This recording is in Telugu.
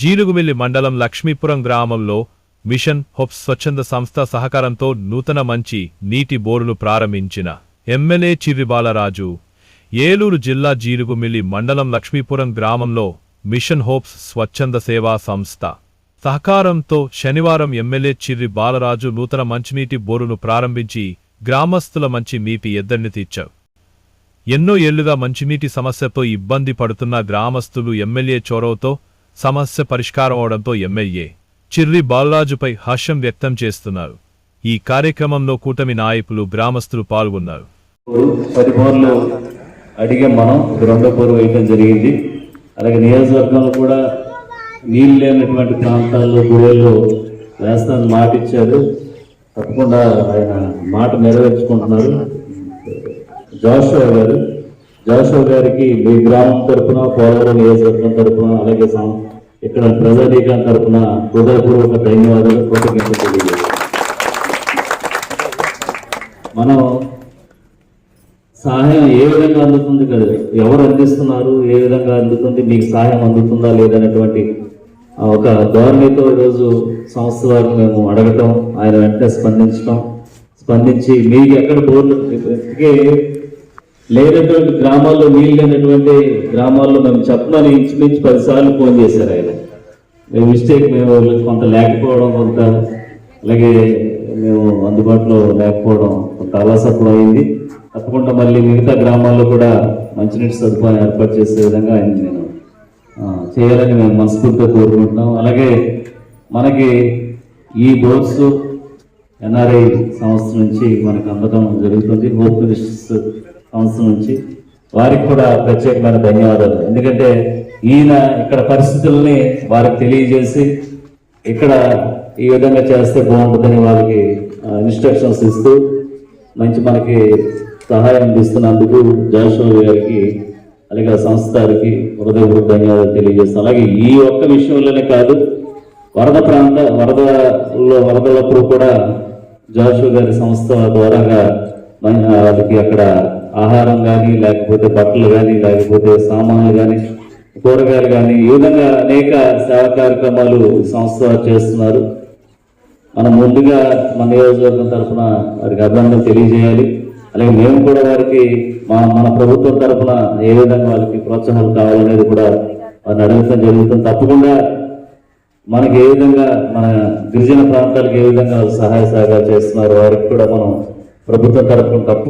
జీలుగుమిల్లి మండలం లక్ష్మీపురం గ్రామంలో మిషన్ హోప్స్ స్వచ్ఛంద సంస్థ సహకారంతో నూతన మంచి నీటి బోరులు ప్రారంభించిన ఎమ్మెల్యే చిర్రిబాలరాజు ఏలూరు జిల్లా జీలుగుమిల్లి మండలం లక్ష్మీపురం గ్రామంలో మిషన్ హోప్స్ స్వచ్ఛంద సేవా సంస్థ. సహకారంతో శనివారం ఎమ్మెల్యే చిర్రి బాలరాజు నూతన మంచినీటి బోరును ప్రారంభించి గ్రామస్తుల మంచి మీపి ఎద్దరిని తీర్చారు. ఎన్నో ఏళ్ళుగా మంచినీటి సమస్యతో ఇబ్బంది పడుతున్న గ్రామస్తులు ఎమ్మెల్యే చొరవతో సమస్య పరిష్కారం అవడంతో ఎమ్మెల్యే చిర్రి బాలరాజుపై హర్షం వ్యక్తం చేస్తున్నారు. ఈ కార్యక్రమంలో కూటమి నాయకులు గ్రామస్తులు పాల్గొన్నారు. పది అడిగే మనం ఇది రెండో బోరు వేయడం జరిగింది. అలాగే నియోజకవర్గంలో కూడా నీళ్ళు లేనటువంటి ప్రాంతాల్లో గురేళ్ళు వేస్తానని మాట ఇచ్చారు. తప్పకుండా ఆయన మాట నెరవేర్చుకుంటున్నారు. జోషువా గారు జాషో గారికి మీ గ్రామం తరఫున పోలవరం నియోజకవర్గం తరపున అలాగే ఇక్కడ ప్రజానీకం తరఫున హృదయపూర్వక ధన్యవాదాలు కృతజ్ఞతలు తెలియజేస్తాను మనం సహాయం ఏ విధంగా అందుతుంది కదా? ఎవరు అందిస్తున్నారు? ఏ విధంగా అందుతుంది? మీకు సహాయం అందుతుందా లేదనేటువంటి ఆ ఒక ధోరణితో ఈరోజు సంస్థ వారిని మేము అడగటం ఆయన వెంటనే స్పందించడం స్పందించి మీకు ఎక్కడ బోర్లు ఇప్పటికే లేనటువంటి గ్రామాల్లో నీళ్ళు లేనటువంటి గ్రామాల్లో మేము చెప్పమని ఇంచుమించు పదిసార్లు ఫోన్ చేశారు ఆయన. మేము మిస్టేక్ మేము కొంత లేకపోవడం కొంత అలాగే మేము అందుబాటులో లేకపోవడం కొంత అలసత్వం అయింది. తప్పకుండా మళ్ళీ మిగతా గ్రామాల్లో కూడా మంచినీటి సదుపాయం ఏర్పాటు చేసే విధంగా ఆయన నేను చేయాలని మేము మనస్ఫూర్తిగా కోరుకుంటున్నాం. అలాగే మనకి ఈ బోర్డ్స్ ఎన్ఆర్ఐ సంస్థ నుంచి మనకు అందడం జరుగుతుంది. హోప్ మినిస్టర్స్ సంస్థ నుంచి. వారికి కూడా ప్రత్యేకమైన ధన్యవాదాలు. ఎందుకంటే ఈయన ఇక్కడ పరిస్థితుల్ని వారికి తెలియజేసి ఇక్కడ ఈ విధంగా చేస్తే బాగుంటుందని వాళ్ళకి ఇన్స్ట్రక్షన్స్ ఇస్తూ మంచి మనకి సహాయం అందిస్తున్నందుకు జాషో గారికి అలాగే ఆ సంస్థ గారికి హృదయపూర్వక ధన్యవాదాలు తెలియజేస్తాం అలాగే ఈ ఒక్క విషయంలోనే కాదు వరద ప్రాంత వరద వరదలో వరదలప్పుడు కూడా జాషు గారి సంస్థ ద్వారాగా మన వాళ్ళకి అక్కడ ఆహారం కానీ లేకపోతే బట్టలు కానీ లేకపోతే సామాన్లు కానీ కూరగాయలు కానీ ఈ విధంగా అనేక సేవా కార్యక్రమాలు సంస్థ చేస్తున్నారు. మనం ముందుగా మన నియోజకవర్గం తరఫున వారికి అభినందనలు తెలియజేయాలి. అలాగే మేము కూడా వారికి మా మన ప్రభుత్వం తరఫున ఏ విధంగా వాళ్ళకి ప్రోత్సాహాలు కావాలనేది కూడా వారిని అడగటం జరుగుతుంది. తప్పకుండా మనకి ఏ విధంగా మన గిరిజన ప్రాంతాలకు ఏ విధంగా సహాయ సహకారం చేస్తున్నారు వారికి కూడా మనం ప్రభుత్వం తరఫున తప్పు